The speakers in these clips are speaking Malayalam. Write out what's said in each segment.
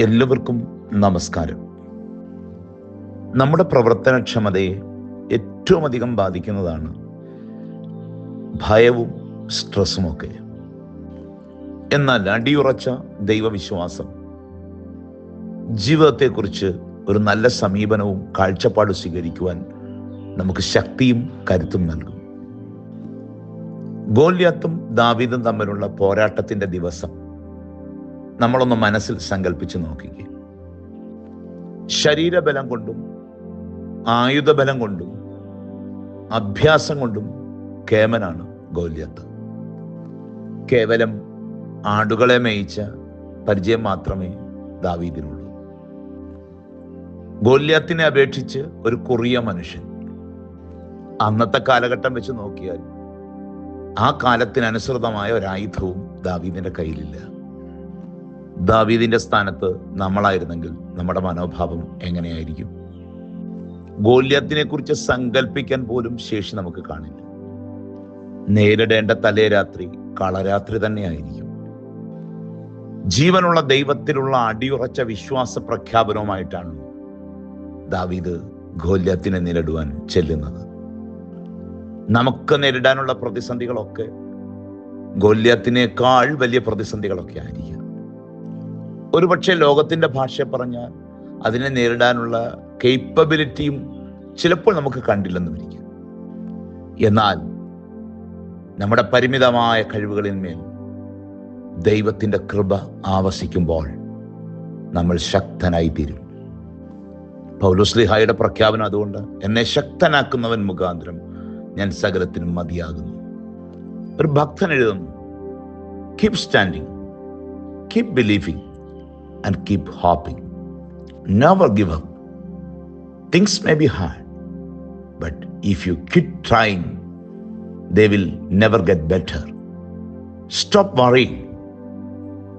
എല്ലാവർക്കും നമസ്കാരം. നമ്മുടെ പ്രവർത്തനക്ഷമതയെ ഏറ്റവും അധികം ബാധിക്കുന്നതാണ് ഭയവും സ്ട്രെസ്സുമൊക്കെ എന്നാൽ അടിയുറച്ച ദൈവവിശ്വാസം ജീവിതത്തെക്കുറിച്ച് ഒരു നല്ല സമീപനവും കാഴ്ചപ്പാടും സ്വീകരിക്കുവാൻ നമുക്ക് ശക്തിയും കരുത്തും നൽകും. ഗോല്യാത്തും ദാവീദും തമ്മിലുള്ള പോരാട്ടത്തിന്റെ ദിവസം നമ്മളൊന്ന് മനസ്സിൽ സങ്കല്പിച്ച് നോക്കിക്കേ. ശരീരബലം കൊണ്ടും ആയുധബലം കൊണ്ടും അഭ്യാസം കൊണ്ടും കേമനാണ് ഗോല്യത്ത്. കേവലം ആടുകളെ മേയിച്ച പരിചയം മാത്രമേ ദാവീദിനുള്ളൂ. ഗോല്യത്തിനെ അപേക്ഷിച്ച് ഒരു കുറിയ മനുഷ്യൻ അന്നത്തെ കാലഘട്ടം വെച്ച് നോക്കിയാൽ ആ കാലത്തിനനുസൃതമായ ഒരു ആയുധവും ദാവീദിന്റെ കയ്യിലില്ല. ദാവീദിന്റെ സ്ഥാനത്ത് നമ്മളായിരുന്നെങ്കിൽ നമ്മുടെ മനോഭാവം എങ്ങനെയായിരിക്കും? ഗോല്യത്തിനെ കുറിച്ച് സങ്കല്പിക്കാൻ പോലും ശേഷി നമുക്ക് കാണില്ല. നേരിടേണ്ട തലേ രാത്രി കളരാത്രി തന്നെയായിരിക്കും. ജീവനുള്ള ദൈവത്തിലുള്ള അടിയുറച്ച വിശ്വാസ പ്രഖ്യാപനവുമായിട്ടാണ് ദാവീദ് ഗോല്യത്തിനെ നേരിടുവാൻ ചെല്ലുന്നത്. നമുക്ക് നേരിടാനുള്ള പ്രതിസന്ധികളൊക്കെ ഗോല്യത്തിനേക്കാൾ വലിയ പ്രതിസന്ധികളൊക്കെ ആയിരിക്കും. ഒരുപക്ഷെ ലോകത്തിന്റെ ഭാഷ പറഞ്ഞാൽ അതിനെ നേരിടാനുള്ള കേപ്പബിലിറ്റിയും ചിലപ്പോൾ നമുക്ക് കണ്ടില്ലെന്ന് വരിക്കും. എന്നാൽ നമ്മുടെ പരിമിതമായ കഴിവുകളിന്മേൽ ദൈവത്തിന്റെ കൃപ ആവസിക്കുമ്പോൾ നമ്മൾ ശക്തനായി തീരും പൗലുസ്ലിഹായുടെ പ്രഖ്യാപനം അതുകൊണ്ട് എന്നെ ശക്തനാക്കുന്നവൻ മുഖാന്തരം ഞാൻ സകലത്തിനും മതിയാകുന്നു. ഒരു ഭക്തൻ എഴുതുന്നു keep standing keep believing and keep hopping. Never give up. Things may be hard, but if you keep trying, they will never get better. Stop worrying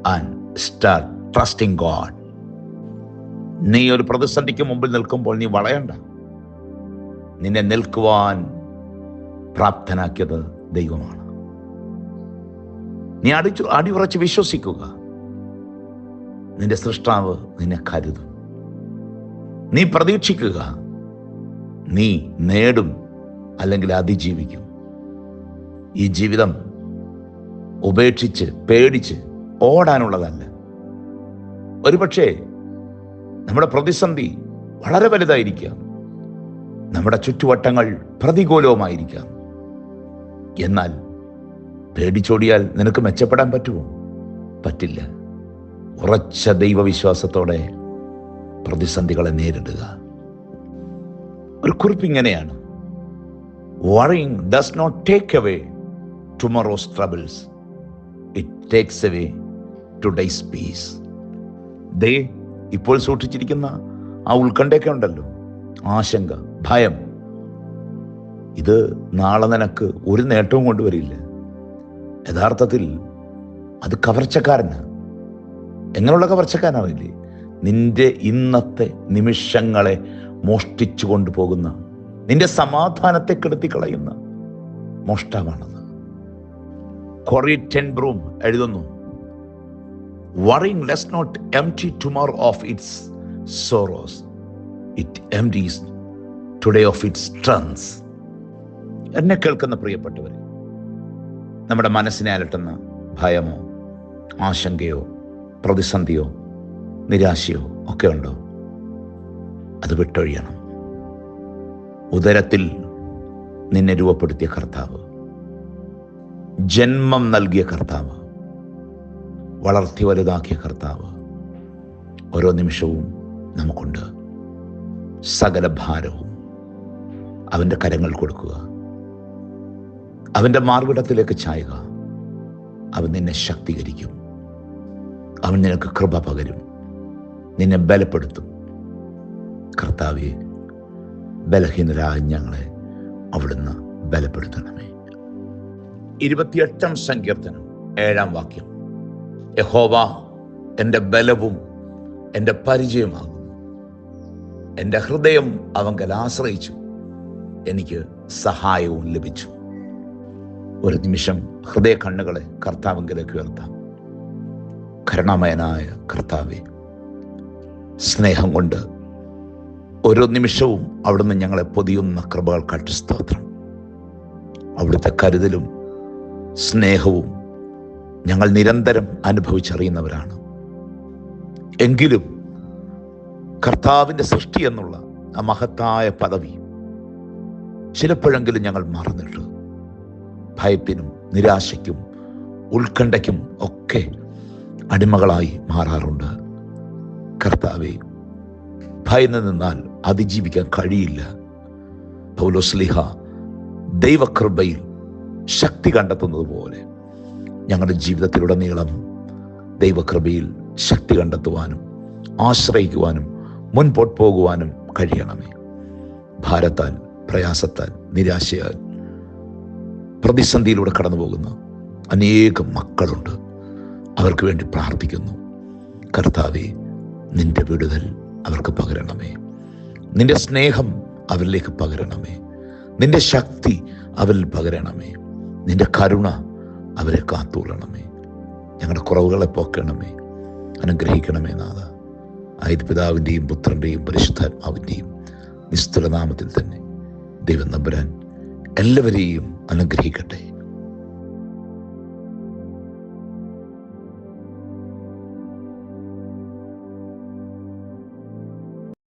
and start trusting God. നീ ഒരു പ്രതിസന്ധിക്ക് മുമ്പിൽ നിൽക്കുമ്പോൾ നീ വളയണ്ട നിന്നെ നിൽക്കുവാൻ പ്രാപ്തനാക്കിയത് ദൈവമാണ് നീ അടിച്ചു അടിയുറച്ച് വിശ്വസിക്കുക നിന്റെ സൃഷ്ടാവ് നിന്നെ കരുതും. നീ പ്രതീക്ഷിക്കുക നീ നേടും അല്ലെങ്കിൽ അതിജീവിക്കും. ഈ ജീവിതം ഉപേക്ഷിച്ച് പേടിച്ച് ഓടാനുള്ളതല്ല. ഒരുപക്ഷെ നമ്മുടെ പ്രതിസന്ധി വളരെ വലുതായിരിക്കാം. നമ്മുടെ ചുറ്റുവട്ടങ്ങൾ പ്രതികൂലവുമായിരിക്കാം. എന്നാൽ പേടിച്ചോടിയാൽ നിനക്ക് മെച്ചപ്പെടാൻ പറ്റുമോ? പറ്റില്ല. ഉറച്ച ദൈവവിശ്വാസത്തോടെ പ്രതിസന്ധികളെ നേരിടുക. ഒരു കുറിപ്പ് ഇങ്ങനെയാണ്. Worrying does not take away tomorrow's troubles it takes away today's peace ദേ ഇപ്പോൾ സൂക്ഷിച്ചിരിക്കുന്ന ആ ഉത്കണ്ഠയൊക്കെ ഉണ്ടല്ലോ. ആശങ്ക ഭയം. ഇത് നാളെ നിനക്ക് ഒരു നേട്ടവും കൊണ്ടുവരില്ല. യഥാർത്ഥത്തിൽ അത് കവർച്ചക്കാരനാണ്. എങ്ങനെയുള്ള പറച്ചക്കാരാവില്ലേ നിന്റെ ഇന്നത്തെ നിമിഷങ്ങളെ മോഷ്ടിച്ചു കൊണ്ടുപോകുന്ന നിന്റെ സമാധാനത്തെ കെടുത്തി കളയുന്ന മോഷ്ടാവാണത്. കൊറി ടെൻ ബ്രൂം എഴുതുന്നു worrying does not empty tomorrow of its sorrows it empties today of its എന്നെ കേൾക്കുന്ന പ്രിയപ്പെട്ടവരെ നമ്മുടെ മനസ്സിനെ അലട്ടുന്ന ഭയമോ ആശങ്കയോ പ്രതിസന്ധിയോ നിരാശയോ ഒക്കെ ഉണ്ടോ? അത് വിട്ടൊഴിയണം. ഉദരത്തിൽ നിന്നെ രൂപപ്പെടുത്തിയ കർത്താവ്. ജന്മം നൽകിയ കർത്താവ്. വളർത്തി വലുതാക്കിയ കർത്താവ്. ഓരോ നിമിഷവും നമുക്കുണ്ട്. സകല ഭാരവും അവന്റെ കരങ്ങൾ കൊടുക്കുക. അവന്റെ മാർവിടത്തിലേക്ക് ചായുക. അവൻ നിന്നെ ശക്തീകരിക്കും. അവൻ നിനക്ക് കൃപ പകരും. നിന്നെ ബലപ്പെടുത്തും. കർത്താവെ ബലഹീനരായ ഞങ്ങളെ അവിടുന്ന് ബലപ്പെടുത്തണമേ. ഇരുപത്തിയെട്ടാം സങ്കീർത്തനം ഏഴാം വാക്യം. യഹോവ എന്റെ ബലവും എന്റെ പരിചയമാകുന്നു. എന്റെ ഹൃദയം അവങ്കൽ ആശ്രയിച്ചു. എനിക്ക് സഹായവും ലഭിച്ചു. ഒരു നിമിഷം ഹൃദയ കണ്ണുകളെ കർത്താവെങ്കിലേക്ക് ഉയർത്താം. കരുണാമയനായ കർത്താവെ സ്നേഹം കൊണ്ട് ഓരോ നിമിഷവും അവിടുന്ന് ഞങ്ങളെ പൊതിയുന്ന കൃപകൾക്കാട്ട് സ്തോത്രം. അവിടുത്തെ കരുതലും സ്നേഹവും ഞങ്ങൾ നിരന്തരം അനുഭവിച്ചറിയുന്നവരാണ്. എങ്കിലും കർത്താവിന്റെ സൃഷ്ടി എന്നുള്ള ആ മഹത്തായ പദവി ചിലപ്പോഴെങ്കിലും ഞങ്ങൾ മറന്നിട്ട് ഭയത്തിനും നിരാശയ്ക്കും ഉത്കണ്ഠയ്ക്കും ഒക്കെ അടിമകളായി മാറാറുണ്ട്. കർത്താവെ ഭയന്ന് നിന്നാൽ അതിജീവിക്കാൻ കഴിയില്ല. പൗലോസ്ലിഹ ദൈവകൃപയിൽ ശക്തി കണ്ടെത്തുന്നത് പോലെ ഞങ്ങളുടെ ജീവിതത്തിലുടനീളം ദൈവകൃപയിൽ ശക്തി കണ്ടെത്തുവാനും ആശ്രയിക്കുവാനും മുൻപോട്ട് പോകുവാനും കഴിയണമേ. ഭാരത്താൽ പ്രയാസത്താൽ നിരാശയാൽ പ്രതിസന്ധിയിലൂടെ കടന്നു പോകുന്ന അനേകം മക്കളുണ്ട്. അവർക്ക് വേണ്ടി പ്രാർത്ഥിക്കുന്നു. കർത്താവെ നിന്റെ വിടുതൽ അവർക്ക് പകരണമേ. നിന്റെ സ്നേഹം അവരിലേക്ക് പകരണമേ. നിന്റെ ശക്തി അവരിൽ പകരണമേ. നിന്റെ കരുണ അവരെ കാത്തുകൊള്ളണമേ. ഞങ്ങളുടെ കുറവുകളെ പോക്കണമേ. അനുഗ്രഹിക്കണമേ നാഥ. ആയത് പിതാവിന്റെയും പുത്രന്റെയും പരിശുദ്ധാത്മാവിന്റെയും നിസ്തുലനാമത്തിൽ തന്നെ ദൈവം നമ്പുരാൻ എല്ലാവരെയും അനുഗ്രഹിക്കട്ടെ.